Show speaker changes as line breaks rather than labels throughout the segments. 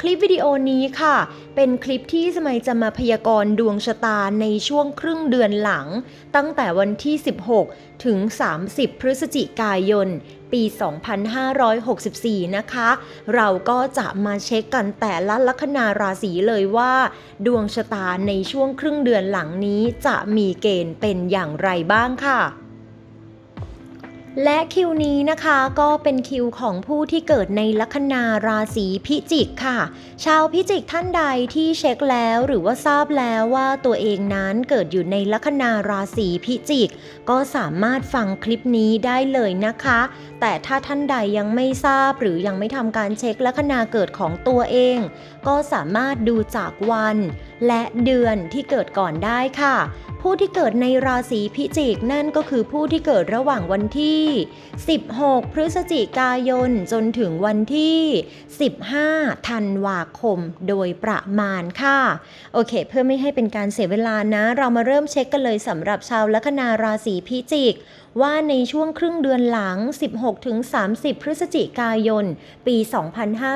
คลิปวิดีโอนี้ค่ะ เป็นคลิปที่สมัยจะมาพยากรณ์ดวงชะตาในช่วงครึ่งเดือนหลัง ตั้งแต่วันที่ 16 ถึง 30 พฤศจิกายน ปี 2564 นะคะ เราก็จะมาเช็คกันแต่ละลัคนาราศีเลยว่า ดวงชะตาในช่วงครึ่งเดือนหลังนี้จะมีเกณฑ์เป็นอย่างไรบ้างค่ะ และคิวนี้นะคะก็เป็นคิวของผู้ที่เกิดในลัคนาราศีพิจิกค่ะ ชาวพิจิกท่านใดที่เช็คแล้วหรือว่าทราบแล้วว่าตัวเองนั้นเกิดอยู่ในลัคนาราศีพิจิก ก็สามารถฟังคลิปนี้ได้เลยนะคะ แต่ถ้าท่านใดยังไม่ทราบหรือยังไม่ทำการเช็คลัคนาเกิดของตัวเอง ก็สามารถดูจากวัน และเดือนที่เกิดก่อนได้ค่ะ ผู้ที่เกิดในราศีพิจิกนั่นก็คือผู้ที่เกิดระหว่างวันที่ 16 พฤศจิกายน จนถึงวันที่ 15 ธันวาคมโดยประมาณค่ะ โอเค เพื่อไม่ให้เป็นการเสียเวลานะ เรามาเริ่มเช็คกันเลยสำหรับชาวลัคนาราศีพิจิก ว่าในช่วงครึ่งเดือนหลัง 16-30 พฤศจิกายน ปี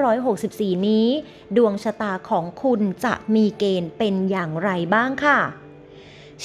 2564 นี้ ดวงชะตาของคุณจะมีเกณฑ์เป็นอย่างไรบ้างค่ะ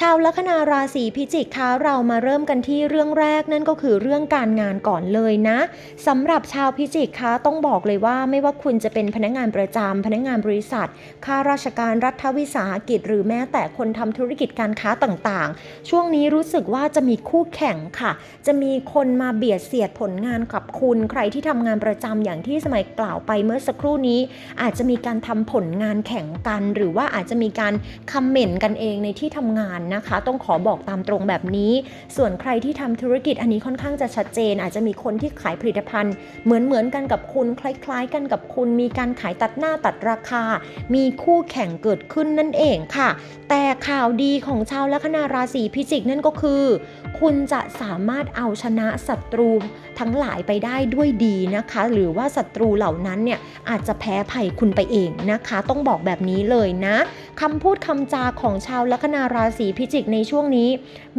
ชาวลัคนาราศีพิจิกคะเรามาเริ่มกันที่เรื่องแรกนั่นก็คือเรื่องการงานก่อนเลยนะสำหรับชาวพิจิกคะต้องบอกเลยว่าไม่ว่าคุณจะเป็นพนักงานประจำพนักงานบริษัทข้าราชการรัฐวิสาหกิจ หรือแม้แต่คนทำธุรกิจการค้าต่างๆ ช่วงนี้รู้สึกว่าจะมีคู่แข่งค่ะ จะมีคนมาเบียดเสียดผลงานกับคุณใครที่ทำงานประจำอย่างที่สมัยกล่าวไปเมื่อสักครู่นี้ อาจจะมีการทำผลงานแข่งกัน หรือว่าอาจจะมีการคอมเมนต์กันเองในที่ทำงานนะคะ ต้องขอบอกตามตรงแบบนี้ ส่วนใครที่ทำธุรกิจอันนี้ค่อนข้างจะชัดเจน อาจจะมีคนที่ขายผลิตภัณฑ์ เหมือนเหมือนกันกับคุณคล้ายๆ กันกับคุณมีการขายตัดหน้าตัดราคา มีคู่แข่งเกิดขึ้นนั่นเองค่ะ แต่ข่าวดีของชาวลัคนาราศีพิจิกนั่นก็คือ คุณจะสามารถเอาชนะศัตรูทั้งหลายไปได้ด้วยดีนะคะ หรือว่าศัตรูเหล่านั้นเนี่ยอาจจะแพ้ภัยคุณไปเองนะคะ ต้องบอกแบบนี้เลยนะคำพูดคำจาของชาวลัคนาราศีพิจิกในช่วงนี้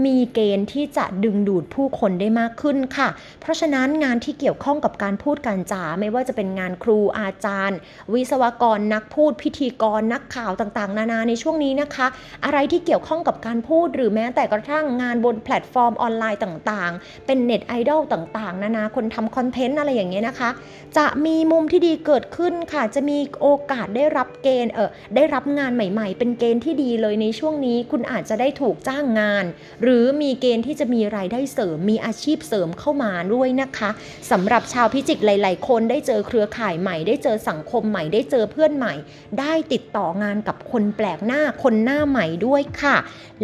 มีเกณฑ์ที่จะดึงดูดผู้คนได้มากขึ้นค่ะ เพราะฉะนั้นงานที่เกี่ยวข้องกับการพูดการจาไม่ว่าจะเป็นงานครูอาจารย์ วิศวกรนักพูด พิธีกรนักข่าวต่างๆ นานาในช่วงนี้นะคะ อะไรที่เกี่ยวข้องกับการพูดหรือแม้แต่กระทั่งงานบนแพลตฟอร์มออนไลน์ต่างๆ เป็นเน็ตไอดอลต่างๆ นานาคนทำคอนเทนต์อะไรอย่างเงี้ยนะคะ จะมีมุมที่ดีเกิดขึ้นค่ะ จะมีโอกาสได้รับเกณฑ์เออได้รับงานใหม่ ๆ เป็นเกณฑ์ที่ดีเลยในช่วงนี้ คุณอาจจะได้ได้ถูกจ้างงาน หรือมีเกณฑ์ที่จะมีรายได้เสริมมีอาชีพเสริมเข้ามาด้วยนะคะสำหรับชาวพิจิกหลาย ๆ คนได้เจอเครือข่ายใหม่ ได้เจอสังคมใหม่ได้เจอเพื่อนใหม่ ได้ติดต่องานกับคนแปลกหน้าคนหน้าใหม่ด้วยค่ะ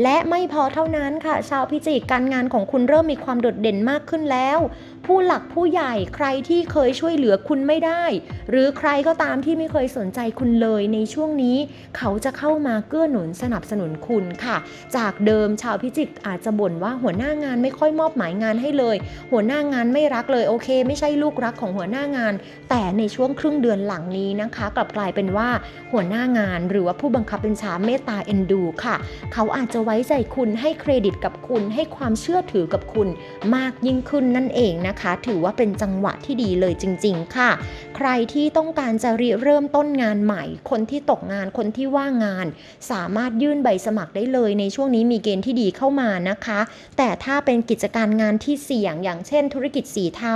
และไม่พอเท่านั้นค่ะ ชาวพิจิกการงานของคุณเริ่มมีความโดดเด่นมากขึ้นแล้ว ผู้หลักผู้ใหญ่ใครที่เคยช่วยเหลือคุณไม่ได้ หรือใครก็ตามที่ไม่เคยสนใจคุณเลยในช่วงนี้ เขาจะเข้ามาเกื้อหนุนสนับสนุนคุณค่ะ จากเดิมชาวพิจิกอาจจะบ่นว่าหัวหน้างานไม่ค่อยมอบหมายงานให้เลย หัวหน้างานไม่รักเลยโอเค ไม่ใช่ลูกรักของหัวหน้างาน แต่ในช่วงครึ่งเดือนหลังนี้นะคะกลับกลายเป็นว่าหัวหน้างาน หรือว่าผู้บังคับบัญชาเมตตาเอ็นดูค่ะ เขาอาจจะไว้ใจคุณให้เครดิตกับคุณ ให้ความเชื่อถือกับคุณมากยิ่งขึ้นนั่นเองนะคะ ถือว่าเป็นจังหวะที่ดีเลยจริง ๆ ค่ะ ใครที่ต้องการจะริเริ่มต้นงานใหม่ คนที่ตกงานคนที่ว่างงาน สามารถยื่นใบสมัครได้เลยในช่วงนี้มีเกณฑ์ที่ดีเข้ามานะคะ แต่ถ้าเป็นกิจการงานที่เสี่ยง อย่างเช่น ธุรกิจสีเทา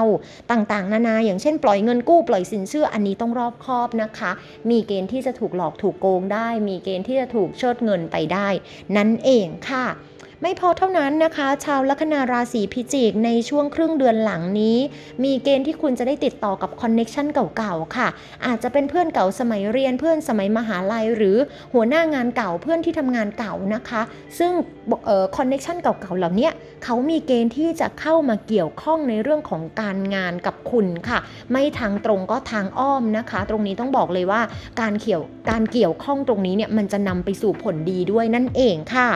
ต่างๆ นานา อย่างเช่น ปล่อยเงินกู้ปล่อยสินเชื่ออันนี้ต้องรอบคอบนะคะ มีเกณฑ์ที่จะถูกหลอกถูกโกงได้ มีเกณฑ์ที่จะถูกเชิดเงินไปได้ นั่นเองค่ะ ไม่พอเท่านั้นนะคะ ชาวลัคนาราศีพิจิกในช่วงครึ่งเดือนหลังนี้ มีเกณฑ์ที่คุณจะได้ติดต่อกับคอนเน็ชันเก่าๆค่ะ อาจจะเป็นเพื่อนเก่าสมัยเรียนเพื่อนสมัยมหาลัย หรือหัวหน้างานเก่าเพื่อนที่ทำงานเก่านะคะ ซึ่งคอนเน็ชันเก่าๆเหล่านี้เขามีเกณฑ์ที่จะเข้ามาเกี่ยวข้องในเรื่องของการงานกับคุณค่ะ ไม่ทางตรงก็ทางอ้อมนะคะ ตรงนี้ต้องบอกเลยว่าการเกี่ยวการเกี่ยวข้องตรงนี้เนี่ยมันจะนำไปสู่ผลดีด้วยนั่นเองค่ะ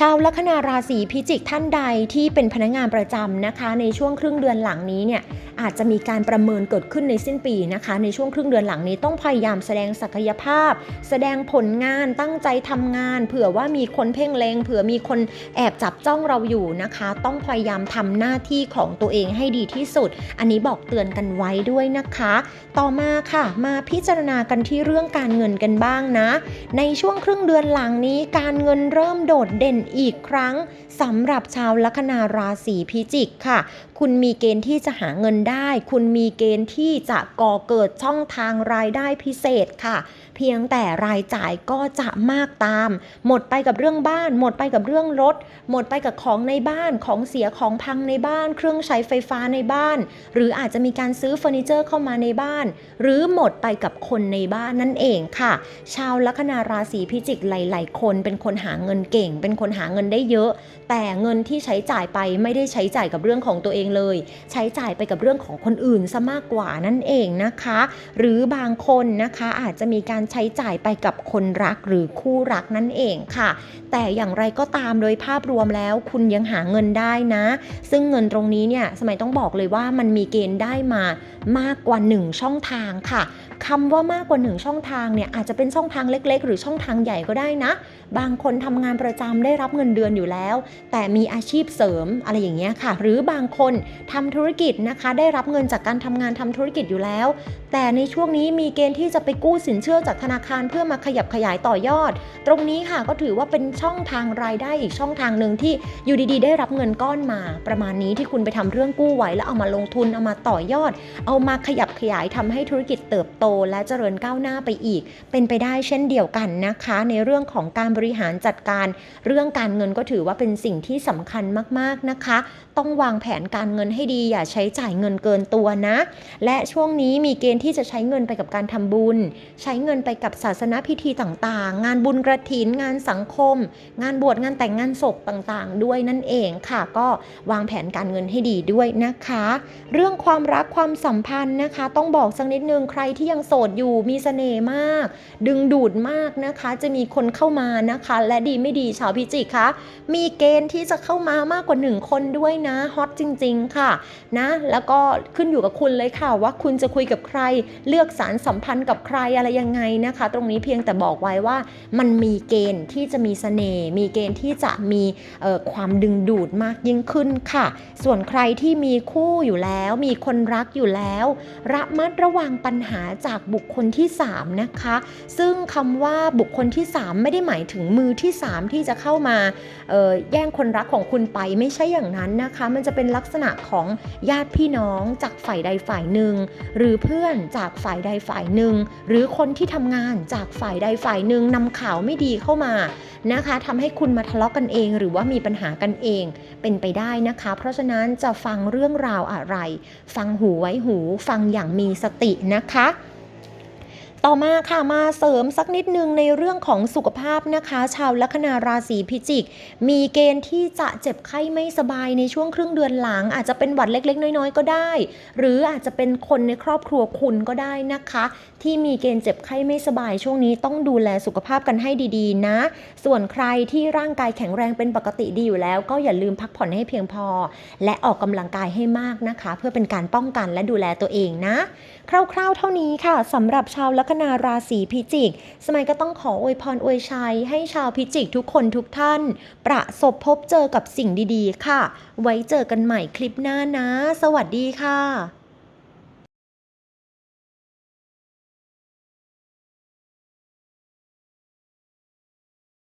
ชาวลัคนาราศีพิจิกท่านใดที่เป็นพนักงานประจำนะคะ ในช่วงครึ่งเดือนหลังนี้เนี่ยอาจจะมีการประเมินเกิดขึ้นในสิ้นปีนะคะ ในช่วงครึ่งเดือนหลังนี้ต้องพยายามแสดงศักยภาพ แสดงผลงานตั้งใจทำงาน เผื่อว่ามีคนเพ่งเลงเผื่อมีคนแอบจับจ้องเราอยู่นะคะ ต้องพยายามทำหน้าที่ของตัวเองให้ดีที่สุด อันนี้บอกเตือนกันไว้ด้วยนะคะ ต่อมาค่ะมาพิจารณากันที่เรื่องการเงินกันบ้างนะ ในช่วงครึ่งเดือนหลังนี้การเงินเริ่มโดดเด่นอีกครั้งสำหรับชาวลัคนาราศีพิจิกค่ะ คุณมีเกณฑ์ที่จะหาเงินได้ คุณมีเกณฑ์ที่จะก่อเกิดช่องทางรายได้พิเศษค่ะ เพียงแต่รายจ่ายก็จะมากตาม หมดไปกับเรื่องบ้าน หมดไปกับเรื่องรถ หมดไปกับของในบ้านของเสียของพังในบ้าน เครื่องใช้ไฟฟ้าในบ้าน หรืออาจจะมีการซื้อเฟอร์นิเจอร์เข้ามาในบ้าน หรือหมดไปกับคนในบ้านนั่นเองค่ะ ชาวลัคนาราศีพิจิกหลาย ๆ คนเป็นคนหาเงินเก่ง เป็นคนหาเงินได้เยอะ แต่เงินที่ใช้จ่ายไปไม่ได้ใช้จ่ายกับเรื่องของตัวเองเลย ใช้จ่ายไปกับเรื่องของคนอื่นซะมากกว่านั่นเองนะคะ หรือบางคนนะคะอาจจะมีการใช้จ่ายไปกับคนรักหรือคู่รักนั่นเองค่ะ แต่อย่างไรก็ตามโดยภาพรวมแล้วคุณยังหาเงินได้นะ ซึ่งเงินตรงนี้เนี่ยสมัยต้องบอกเลยว่ามันมีเกณฑ์ได้มามากกว่า 1 ช่องทางค่ะ คำว่ามากกว่า 1 ช่องทางเนี่ยอาจจะเป็นช่องทางเล็ก ๆ หรือช่องทางใหญ่ก็ได้นะ บางคนทำงานประจำได้รับเงินเดือนอยู่แล้ว แต่มีอาชีพเสริมอะไรอย่างเงี้ยค่ะ หรือบางคนทำธุรกิจนะคะได้รับเงินจากการทำงานทำธุรกิจอยู่แล้ว แต่ในช่วงนี้มีเกณฑ์ที่จะไปกู้สินเชื่อจากธนาคารเพื่อมาขยับขยายต่อยอด ตรงนี้ค่ะก็ถือว่าเป็นช่องทางรายได้อีกช่องทางหนึ่งที่อยู่ดีๆ ได้รับเงินก้อนมา ประมาณนี้ที่คุณไปทำเรื่องกู้ไว้แล้วเอามาลงทุนเอามาต่อยอด เอามาขยับขยายทำให้ธุรกิจเติบโตและเจริญก้าวหน้าไปอีก เป็นไปได้เช่นเดียวกันนะคะ ในเรื่องของการบริหารจัดการ เรื่องการเงินก็ถือว่าเป็นสิ่งที่สำคัญมากๆนะคะ ต้องวางแผนการเงินให้ดี อย่าใช้จ่ายเงินเกินตัวนะ และช่วงนี้มีเกณฑ์ที่จะใช้เงินไปกับการทำบุญ ใช้เงินไปกับศาสนาพิธีต่างๆ งานบุญกระถินงานสังคม งานบวชงานแต่งงานศพต่างๆ ด้วยนั่นเองค่ะ ก็วางแผนการเงินให้ดีด้วยนะคะ เรื่องความรักความสัมพันธ์นะคะ ต้องบอกสักนิดนึงใครที่ยังโสดอยู่มีเสน่ห์มาก ดึงดูดมากนะคะ จะมีคนเข้ามานะคะ และดีไม่ดีชาวพิจิกคะมีเกณฑ์ที่จะเข้ามามากกว่าหนึ่งคนด้วยนะฮอตจริง ๆ ค่ะนะแล้วก็ขึ้นอยู่กับคุณเลยค่ะ ว่าคุณจะคุยกับใคร เลือกสารสัมพันธ์กับใครอะไรยังไงนะคะ ตรงนี้เพียงแต่บอกไว้ว่า มันมีเกณฑ์ที่จะมีเสน่ห์มีเกณฑ์ที่จะมีความดึงดูดมากยิ่งขึ้นค่ะ ส่วนใครที่มีคู่อยู่แล้ว มีคนรักอยู่แล้วระมัดระวังปัญหาจากบุคคลที่ 3 นะคะ ซึ่งคำว่าบุคคลที่ 3 ไม่ได้หมายถึงมือที่ 3 ที่จะเข้ามาออแย่งคนรักของคุณไปไม่ใช่อย่างนั้นนะคะ มันจะเป็นลักษณะของญาติพี่น้องจากฝ่ายใดฝ่ายหนึ่ง หรือเพื่อนจากฝ่ายใดฝ่ายหนึ่ง หรือคนที่ทำงานจากฝ่ายใดฝ่ายหนึ่งนำข่าวไม่ดีเข้ามานะคะทำให้คุณมาทะเลาะกันเอง หรือว่ามีปัญหากันเองเป็นไปได้นะคะ เพราะฉะนั้นจะฟังเรื่องราวอะไร ฟังหูไว้หู ฟังอย่างมีสตินะคะ ต่อมาค่ะมาเสริมสักนิดนึงในเรื่องของสุขภาพนะคะ ชาวลัคนาราศีพิจิก มีเกณฑ์ที่จะเจ็บไข้ไม่สบายในช่วงครึ่งเดือนหลัง อาจจะเป็นหวัดเล็ก ๆ น้อยๆ ก็ได้ หรืออาจจะเป็นคนในครอบครัวคุณก็ได้นะคะ ที่มีเกณฑ์เจ็บไข้ไม่สบายช่วงนี้ต้องดูแลสุขภาพกันให้ดีๆ นะ ส่วนใครที่ร่างกายแข็งแรงเป็นปกติดีอยู่แล้ว ก็อย่าลืมพักผ่อนให้เพียงพอ และออกกำลังกายให้มากนะคะ เพื่อเป็นการป้องกันและดูแลตัวเองนะคร่าวๆเท่านี้ค่ะสำหรับชาวลัคนาราศีพิจิก สมัยก็ต้องขออวยพรอวยชัย ให้ชาวพิจิกทุกคนทุกท่าน ประสบพบเจอกับสิ่งดีๆ ค่ะ ไว้เจอกันใหม่คลิปหน้านะ สวัสดีค่ะ